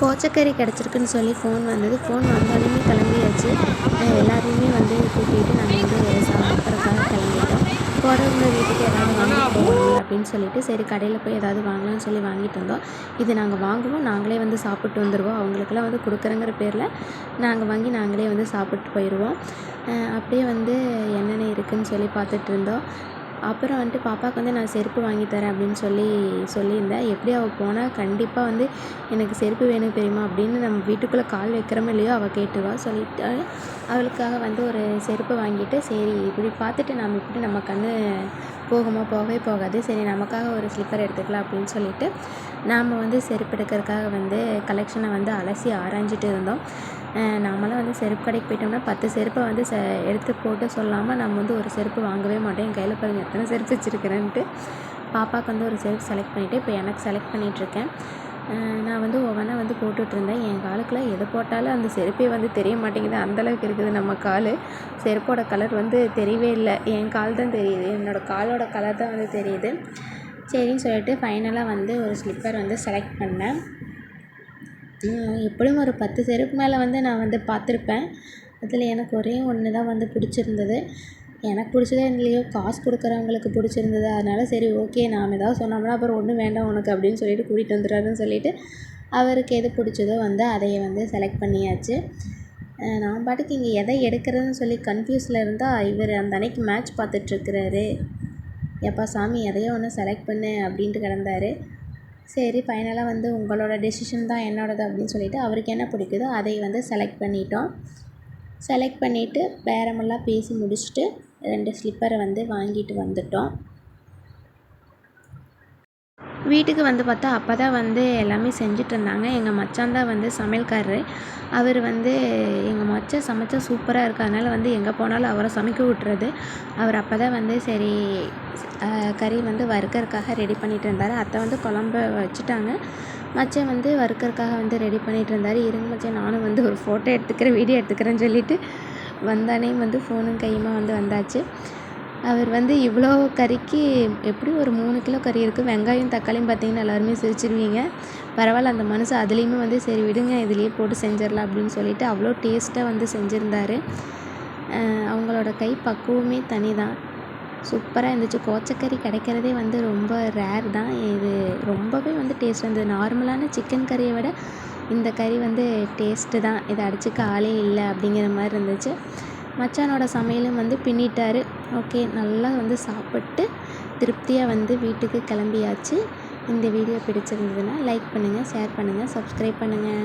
கோச்சக்கறி கிடச்சிருக்குன்னு சொல்லி ஃபோன் வந்தது. ஃபோன் வந்தோடனே கிளம்பியாச்சு. எல்லாரையுமே வந்து கூட்டிகிட்டு நாங்கள் வந்து சாப்பிட்றதுக்காக கிளம்பிட்டோம். போகிறவங்க வீட்டுக்கு ஏதாவது வாங்கிட்டு போகணும் அப்படின்னு சொல்லிட்டு சரி கடையில் போய் ஏதாவது வாங்கலாம்னு சொல்லி வாங்கிட்டு வந்தோம். இது நாங்கள் வாங்குவோம். நாங்களே வந்து சாப்பிட்டு வந்துடுவோம் அவங்களுக்கெல்லாம் வந்து கொடுக்குறங்கிற பேரில் நாங்கள் வாங்கி நாங்களே வந்து சாப்பிட்டு போயிடுவோம் அப்படியே வந்து என்னென்ன இருக்குதுன்னு சொல்லி பார்த்துட்டு இருந்தோம். அப்புறம் வந்துட்டு பாப்பாவுக்கு வந்து நான் செருப்பு வாங்கி தரேன் அப்படின்னு சொல்லி சொல்லியிருந்தேன். எப்படி அவள் போனால் கண்டிப்பாக வந்து எனக்கு செருப்பு வேணும் பெரியம்மா அப்படின்னு நம்ம வீட்டுக்குள்ளே கால் வைக்கிறோமோ இல்லையோ அவள் கேட்டுருவா. சொல்லிட்டு அவளுக்காக வந்து ஒரு செருப்பு வாங்கிட்டு சரி இப்படி பார்த்துட்டு நம்ம இப்படி நம்ம கண் போகுமா போகவே போகாது. சரி நமக்காக ஒரு ஸ்லிப்பர் எடுத்துக்கலாம் அப்படின்னு சொல்லிட்டு நாம் வந்து செருப்பு எடுக்கிறதுக்காக வந்து கலெக்ஷனை வந்து அலசி ஆராய்ஞ்சிட்டு இருந்தோம். நாமெல்லாம் வந்து செருப்பு கடைக்கு போயிட்டோம்னா பத்து செருப்பை வந்து ச எடுத்து போட்டு சொல்லாமல் நம்ம வந்து ஒரு செருப்பு வாங்கவே மாட்டோம். என் கையில் பாருங்கள் எத்தனை செருப்பு வச்சுருக்கிறேன்ட்டு. பாப்பாவுக்கு வந்து ஒரு செருப்பு செலக்ட் பண்ணிவிட்டு இப்போ எனக்கு செலக்ட் பண்ணிகிட்ருக்கேன் நான் வந்து ஒவ்வொன்றா வந்து போட்டுட்ருந்தேன். என் காலுக்கெலாம் எது போட்டாலும் அந்த செருப்பே வந்து தெரிய மாட்டேங்குது. அந்தளவுக்கு இருக்குது நம்ம கால். செருப்போட கலர் வந்து தெரியவே இல்லை. என் கால் தான் தெரியுது. என்னோடய காலோட கலர் தான் வந்து தெரியுது. சரின்னு சொல்லிட்டு ஃபைனலாக வந்து ஒரு ஸ்லிப்பர் வந்து செலக்ட் பண்ணேன். எப்படியும் ஒரு பத்து செருப்பு மேலே வந்து நான் வந்து பார்த்துருப்பேன். அதில் எனக்கு ஒரே ஒன்று தான் வந்து பிடிச்சிருந்தது. எனக்கு பிடிச்சதோ இல்லையோ காசு கொடுக்குறவங்களுக்கு பிடிச்சிருந்தது அதனால் சரி ஓகே நாம் ஏதாவது சொன்னோம்னா அப்புறம் ஒன்றும் வேண்டாம் உனக்கு அப்படின்னு சொல்லிட்டு கூட்டிகிட்டு வந்துடுறாருன்னு சொல்லிட்டு அவருக்கு எது பிடிச்சதோ வந்து அதையே வந்து செலக்ட் பண்ணியாச்சு. நான் பாட்டுக்கு இங்கே எதை எடுக்கிறதுன்னு சொல்லி கன்ஃபியூஸில் இருந்தால் இவர் அந்த அன்னைக்கு மேட்ச் பார்த்துட்ருக்குறாரு எப்பா சாமி எதையோ ஒன்று செலக்ட் பண்ணு அப்படின்ட்டு கிடந்தாரு. சரி ஃபைனலாக வந்து உங்களோட டெசிஷன் தான் என்னோடது அப்படின்னு சொல்லிட்டு அவருக்கு என்ன பிடிக்குதோ அதை வந்து செலக்ட் பண்ணிட்டோம். செலக்ட் பண்ணிவிட்டு பேரமெல்லாம் பேசி முடிச்சுட்டு ரெண்டு ஸ்லிப்பரை வந்து வாங்கிட்டு வந்துவிட்டோம் வீட்டுக்கு வந்து பார்த்தா அப்போ தான் வந்து எல்லாமே செஞ்சிட்ருந்தாங்க எங்கள் மச்சான் தான் வந்து சமையல்காரரு. அவர் வந்து எங்கள் மச்சான் சமைச்சா சூப்பராக இருக்குது அதனால் வந்து எங்கே போனாலும் அவரை சமைக்க விட்றது அவர் அப்போ தான் வந்து சரி கறி வந்து வறுக்கறக்காக ரெடி பண்ணிகிட்டு இருந்தார். அத்தை வந்து குழம்ப வச்சுட்டாங்க. மச்சான் வந்து வறுக்கறக்காக வந்து ரெடி பண்ணிகிட்டு இருந்தார். இருங்க மச்சான் நானும் வந்து ஒரு ஃபோட்டோ எடுத்துக்கிறேன் வீடியோ எடுத்துக்கிறேன்னு சொல்லிட்டு வந்தானே வந்து ஃபோனும் கையுமா வந்து வந்தாச்சு. அவர் வந்து இவ்வளோ கறிக்கு எப்படியும் ஒரு மூணு கிலோ கறி இருக்குது வெங்காயம் தக்காளியும் பார்த்தீங்கன்னா எல்லாருமே சிரிச்சிருவீங்க. பரவாயில்ல அந்த மனுஷன் அதுலேயுமே வந்து சரி விடுங்க இதுலேயே போட்டு செஞ்சிடலாம் அப்படின்னு சொல்லிட்டு அவ்வளோ டேஸ்ட்டாக வந்து செஞ்சுருந்தாரு. அவங்களோட கை பக்குவமே தனி தான் சூப்பராக இருந்துச்சு. கோச்சக்கறி கிடைக்கிறதே வந்து ரொம்ப ரேர் தான். இது ரொம்பவே வந்து டேஸ்ட் வந்து நார்மலான சிக்கன் கறியை விட இந்த கறி வந்து டேஸ்ட்டு தான். இதை அடிச்சுக்க ஆளே இல்லை அப்படிங்கிற மாதிரி இருந்துச்சு. மச்சானோட சமையலும் வந்து பின்னிட்டார். ஓகே நல்லா வந்து சாப்பிட்டு திருப்தியாக வந்து வீட்டுக்கு கிளம்பியாச்சு. இந்த வீடியோ பிடிச்சிருந்ததுன்னா லைக் பண்ணுங்கள் ஷேர் பண்ணுங்கள் சப்ஸ்கிரைப் பண்ணுங்கள்